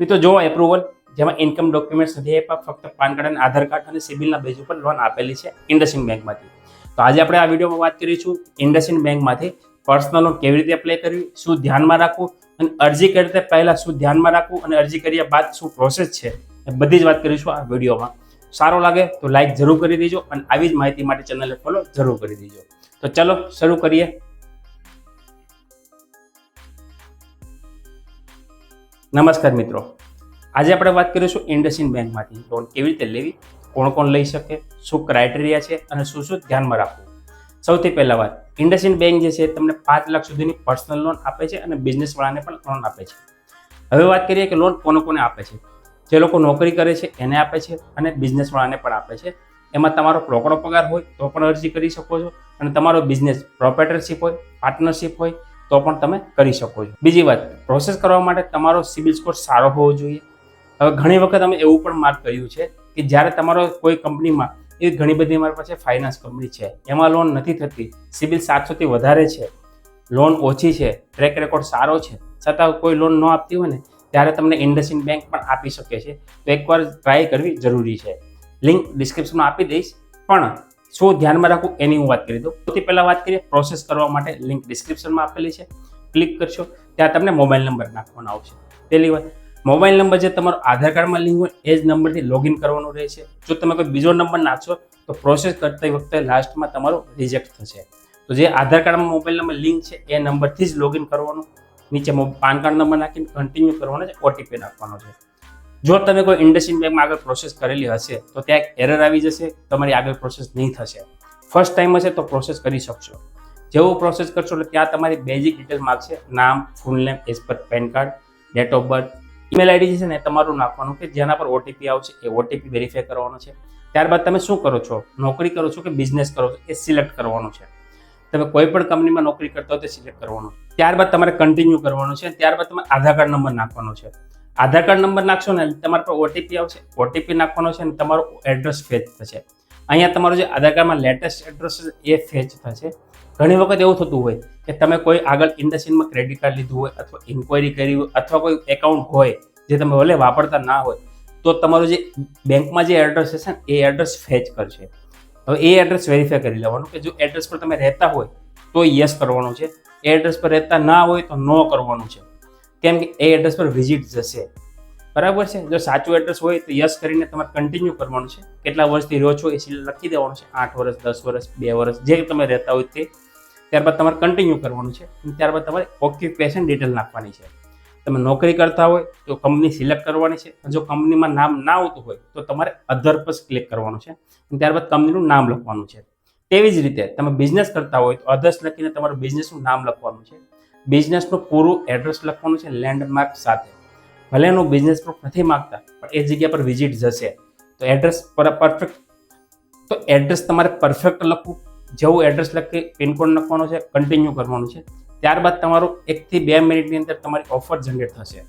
મિત્રો, જો એપ્રુવલ જેમાં ઇન્કમ ડોક્યુમેન્ટ્સ નથી આપ્યા, ફક્ત પાન કાર્ડ અને આધાર કાર્ડ અને સિબિલના બેઝ ઉપર લોન આપેલી છે ઇન્ડસઇન્ડ બેંકમાંથી તો આજે આપણે આ વિડીયોમાં વાત કરીશું ઇન્ડસઇન્ડ બેંકમાંથી પર્સનલ લોન કેવી રીતે એપ્લાય કરવી, શું ધ્યાનમાં રાખવું અને અરજી કરતા પહેલાં શું ધ્યાનમાં રાખવું અને અરજી કર્યા બાદ શું પ્રોસેસ છે એ બધી જ વાત કરીશું આ વિડીયોમાં સારો લાગે તો લાઈક જરૂર કરી દેજો અને આવી જ માહિતી માટે ચેનલને ફોલો જરૂર કરી દેજો. તો ચલો, શરૂ કરીએ. નમસ્કાર મિત્રો. આજે આપણે વાત કરીશું ઇન્ડસિન બેંકમાંથી. લોન કેવી રીતે લેવી? કોણ કોણ લઈ શકે? શું ક્રાઇટેરિયા છે? અને શું શું ધ્યાનમાં રાખવું? સૌથી પહેલા વાત. ઇન્ડસિન બેંક જે છે, તમને પાંચ લાખ સુધીની પર્સનલ લોન આપે છે અને બિઝનેસવાળાને પણ લોન આપે છે. હવે વાત કરીએ કે લોન કોને કોને આપે છે? જે લોકો નોકરી કરે છે, એને આપે છે અને બિઝનેસવાળાને પણ આપે છે. એમાં તમારો રોકડો પગાર હોય તો પણ અરજી કરી શકો છો અને તમારો બિઝનેસ પ્રોપરેટરશીપ હોય પાર્ટનરશીપ હોય તો પણ તમે કરી શકો છો. બીજી વાત પ્રોસેસ કરવા માટે તમારો સિબિલ સ્કોર સારો હોવો જોઈએ. હવે ઘણી વખત અમે એવું પણ માર્ક કર્યું છે કે જ્યારે તમારો કોઈ કંપનીમાં, એ ઘણી બધી અમારી પાસે ફાઇનાન્સ કંપની છે, એમાં લોન નથી થતી સિબિલ સાતસોથી વધારે છે લોન ઓછી છે ટ્રેક રેકોર્ડ સારો છે, છતાં કોઈ લોન ન આપતી હોય ને, ત્યારે તમને ઇન્ડસઇન્ડ બેંક પણ આપી શકે છે. તો એકવાર ટ્રાય કરવી જરૂરી છે. લિંક ડિસ્ક્રિપ્શનમાં આપી દઈશ. પણ શું ધ્યાનમાં રાખવું એની હું વાત કરી દઉં. સૌથી પહેલાં વાત કરીએ પ્રોસેસ કરવા માટે લિંક ડિસ્ક્રિપ્શનમાં આપેલી છે. ક્લિક કરશો, ત્યાં તમને મોબાઈલ નંબર નાખવાનો આવશે. પહેલી વાત મોબાઈલ નંબર જે તમારો આધાર કાર્ડમાં લિંક હોય, એ જ નંબરથી લોગિન કરવાનું રહેશે. જો તમે કોઈ બીજો નંબર નાખશો, તો પ્રોસેસ કરતી વખતે લાસ્ટમાં તમારો રિજેક્ટ થશે. તો જે આધાર કાર્ડમાં મોબાઈલ નંબર લિંક છે, એ નંબરથી જ લોગિન કરવાનું. નીચે પાન કાર્ડ નંબર નાખીને કન્ટિન્યુ કરવાનો છે ઓટીપી નાખવાનો છે. જો તમે કોઈ ઇન્ડસઇન્ડ બેંકમાં આગળ પ્રોસેસ કરેલી હશે, તો ત્યાં એક એરર આવી જશે, તમારી આગળ પ્રોસેસ નહીં થશે. ફર્સ્ટ ટાઈમ હશે તો પ્રોસેસ કરી શકશો. જેવું પ્રોસેસ કરશો એટલે ત્યાં તમારી બેઝિક ડિટેલ માગશે નામ full name as per PAN card date of birth email ID છે ને તમારું નાખવાનું કે જેના પર ઓટીપી આવશે, એ ઓટીપી વેરીફાઈ કરવાનો છે. ત્યારબાદ તમે શું કરો છો? નોકરી કરો છો કે બિઝનેસ કરો છો? એ સિલેક્ટ કરવાનું છે. તમે કોઈ પણ કંપનીમાં નોકરી કરતા હો તે સિલેક્ટ કરવાનું. ત્યારબાદ તમારે કન્ટિન્યુ કરવાનું છે ત્યારબાદ તમારે આધાર કાર્ડ નંબર નાખવાનો છે. આધાર કાર્ડ નંબર નાખશો ને તમારા પર ઓટીપી આવશે. ઓટીપી નાખવાનો છે અને તમારું એડ્રેસ ફેચ થશે. અહીંયા તમારું જે આધાર કાર્ડમાં લેટેસ્ટ એડ્રેસ એ ફેચ થશે. ઘણી વખત એવું થતું હોય કે તમે કોઈ આગળ ઇન્ડસ્ટ્રીમાં ક્રેડિટ કાર્ડ લીધું હોય અથવા ઇન્ક્વાયરી કરી હોય અથવા કોઈ એકાઉન્ટ હોય જે તમે ભલે વાપરતા ના હોય, તો તમારું જે બેંકમાં જે એડ્રેસ હશે ને એ એડ્રેસ ફેચ કરશે. હવે એ એડ્રેસ વેરીફાઈ કરી લેવાનું કે જો એડ્રેસ પર તમે રહેતા હોય તો યસ કરવાનું છે. એ એડ્રેસ પર રહેતા ના હોય તો નો કરવાનું છે. કેમ કે એ એડ્રેસ પર વિઝિટ જશે. બરાબર છે? જો સાચું એડ્રેસ હોય તો યસ કરીને તમારે કન્ટિન્યુ કરવાનું છે. કેટલા વર્ષથી રહ્યો છો એ લખી દેવાનું છે. આઠ વર્ષ, દસ વર્ષ, બે વર્ષ, જે તમે રહેતા હોય તે. ત્યારબાદ તમારે કન્ટિન્યુ કરવાનું છે. ત્યારબાદ તમારે ઓક્યુપેશન ડિટેલ નાખવાની છે. તમે નોકરી કરતા હોય તો કંપની સિલેક્ટ કરવાની છે. જો કંપનીમાં નામ ના આવતું હોય તો તમારે અધર પર ક્લિક કરવાનું છે. ત્યારબાદ કંપનીનું નામ લખવાનું છે. તેવી જ રીતે તમે બિઝનેસ કરતા હોય તો અધર્સ લખીને તમારું બિઝનેસનું નામ લખવાનું છે. બિઝનેસનું પૂરું એડ્રેસ લખવાનું છે લેન્ડમાર્ક સાથે. ભલે એનું બિઝનેસ પ્રૂફ નથી માગતા, પણ એ જગ્યા પર વિઝિટ જશે. તો એડ્રેસ પર પરફેક્ટ તો એડ્રેસ તમારે પરફેક્ટ લખવું, જેવું એડ્રેસ લખી પિનકોડ લખવાનો છે કન્ટિન્યુ કરવાનું છે. ત્યારબાદ તમારું એકથી બે મિનિટની અંદર તમારી ઓફર જનરેટ થશે.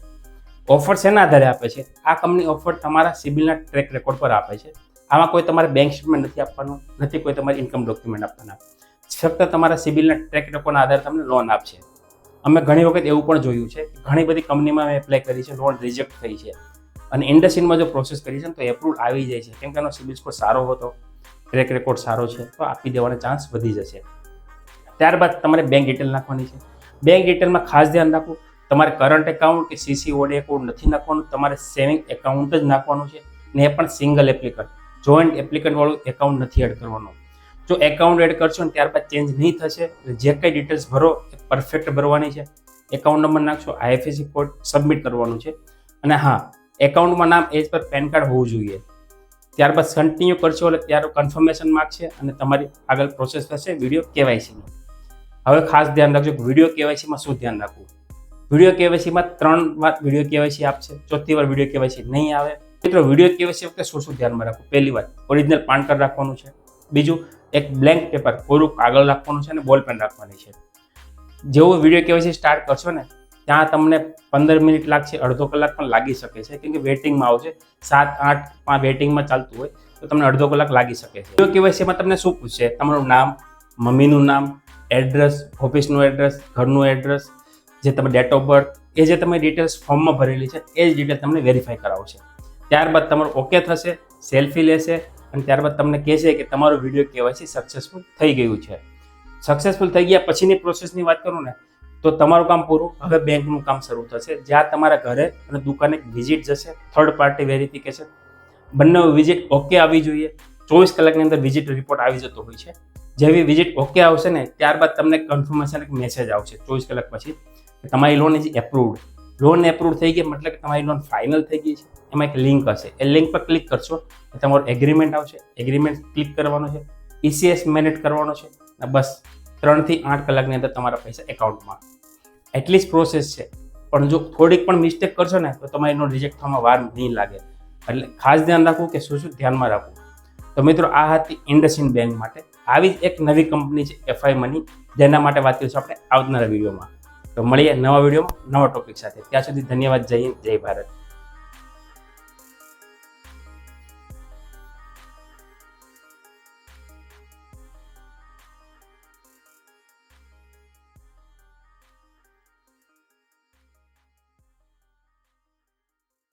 ઓફર શેના આધારે આપે છે? આ કંપની ઓફર તમારા સિબિલના ટ્રેક રેકોર્ડ પર આપે છે. આમાં કોઈ તમારે બેંક સ્ટેટમેન્ટ નથી આપવાનું, નથી કોઈ તમારે ઇન્કમ ડોક્યુમેન્ટ આપવાના. ફક્ત તમારા સિબિલના ટ્રેક રેકોર્ડના આધારે તમને લોન આપશે. અમે ઘણી વખત એવું પણ જોયું છે ઘણી બધી કંપનીમાં અમે એપ્લાય કરી છે લોન રિજેક્ટ થઈ છે. અને ઇન્ડસ્ટ્રીમાં જો પ્રોસેસ કરી છે ને તો એપ્રુવલ આવી જાય છે. કેમ કે એનો સિબિલ સ્કોર સારો હતો ટ્રેક રેકોર્ડ સારો છે, તો આપી દેવાનો ચાન્સ વધી જશે. ત્યારબાદ તમારે બેંક ડિટેલ નાખવાની છે. બેંક ડિટેલમાં ખાસ ધ્યાન રાખવું તમારે કરંટ એકાઉન્ટ કે સીસી સીસીઓડી એકાઉન્ટ નથી નાખવાનું, તમારે સેવિંગ એકાઉન્ટ જ નાખવાનું છે. ને એ પણ સિંગલ એપ્લિકન્ટ જોઈન્ટ એપ્લિકન્ટવાળું એકાઉન્ટ નથી એડ કરવાનું. જો એકાઉન્ટ એડ કરશો ને ત્યારબાદ ચેન્જ નહીં થશે, એટલે જે કંઈ ડિટેલ્સ ભરો એ પરફેક્ટ ભરવાની છે. એકાઉન્ટ નંબર નાખશો આઈએફએસસી કોડ સબમિટ કરવાનું છે. અને હા એકાઉન્ટમાં નામ એજ પર પેન કાર્ડ હોવું જોઈએ. ત્યારબાદ કન્ટિન્યુ કરશો એટલે ત્યાર કન્ફર્મેશન માગશે અને તમારી આગળ પ્રોસેસ થશે વીડિયો કેવાયસીની હવે ખાસ ધ્યાન રાખજો કે વીડિયો કેવાયસીમાં શું ધ્યાન રાખવું? વીડિયો કેવાયસીમાં ત્રણ વાર વીડિયો કેવાયસી આપશે, ચોથી વાર વીડિયો કેવાયસી નહીં આવે. મિત્રો વીડિયો કેવાયસી વખતે શું શું ધ્યાનમાં રાખવું? પહેલી વાત ઓરિજિનલ પાન કાર્ડ રાખવાનું છે. બીજું એક બ્લેન્ક પેપર કોરું કાગળ રાખવાનું છે અને બોલ પેન રાખવાની છે. જેવું વીડિયો કેવાયસી સ્ટાર્ટ કરશો ને, ત્યાં તમને પંદર મિનિટ લાગશે, અડધો કલાક પણ લાગી શકે છે. કેમ કે વેટિંગમાં આવશે, સાત, આઠ, પાંચ વેટિંગમાં ચાલતું હોય, તો તમને અડધો કલાક લાગી શકે છે. વીડિયો કેવાયસીમાં તમને શું પૂછશે? તમારું નામ, મમ્મીનું નામ એડ્રેસ ઓફિસનું એડ્રેસ ઘરનું એડ્રેસ જે તમે ડેટ ઓફ બર્થ એ જે તમે ડિટેલ્સ ફોર્મમાં ભરેલી છે, એ જ ડિટેલ તમને વેરીફાઈ કરાવશે. ત્યારબાદ તમારું ઓકે થશે સેલ્ફી લેશે અને ત્યારબાદ તમને કહેશે કે તમારો વીડિયો કેવાયસી સક્સેસફુલ થઈ ગયું છે. સક્સેસફુલ થઈ ગયા પછીની પ્રોસેસની વાત કરું ને, તો તમારું કામ પૂરું, હવે બેંકનું કામ શરૂ થશે. જ્યાં તમારા ઘરે અને દુકાને વિઝિટ જશે થર્ડ પાર્ટી વેરિફિકેશન બંને વિઝિટ ઓકે આવી જોઈએ. ચોવીસ કલાકની અંદર વિઝિટ રિપોર્ટ આવી જતો હોય છે. જેવી વિઝિટ ઓકે આવશે ને, ત્યારબાદ તમને કન્ફર્મેશન એક મેસેજ આવશે ચોવીસ કલાક પછી તમારી loan is approved loan approve થઈ ગઈ, મતલબ કે તમારી લોન ફાઇનલ થઈ ગઈ છે. એમાં એક લિંક હશે. એ લિંક પર ક્લિક કરશો તમારું એગ્રીમેન્ટ આવશે. એગ્રીમેન્ટ ક્લિક કરવાનું છે. ઈસીએસ મેનેટ કરવાનો છે. અને બસ ત્રણથી આઠ કલાકની અંદર તમારા પૈસા એકાઉન્ટમાં એટલી જ પ્રોસેસ છે. પણ જો થોડીક પણ મિસ્ટેક કરશો ને, તો તમારી એનો રિજેક્ટ થવામાં વાર નહીં લાગે. એટલે ખાસ ધ્યાન રાખવું કે શું શું ધ્યાનમાં રાખવું. તો મિત્રો, આ હતી ઇન્ડસઇન્ડ બેંક માટે. આવી જ એક નવી કંપની છે એફઆઈ મની જેના માટે વાત કરીશું આપણે આવનારા વિડીયોમાં. તો મળીએ નવા વિડીયોમાં નવા ટોપિક સાથે. ત્યાં સુધી ધન્યવાદ. જય હિન્દ, જય ભારત.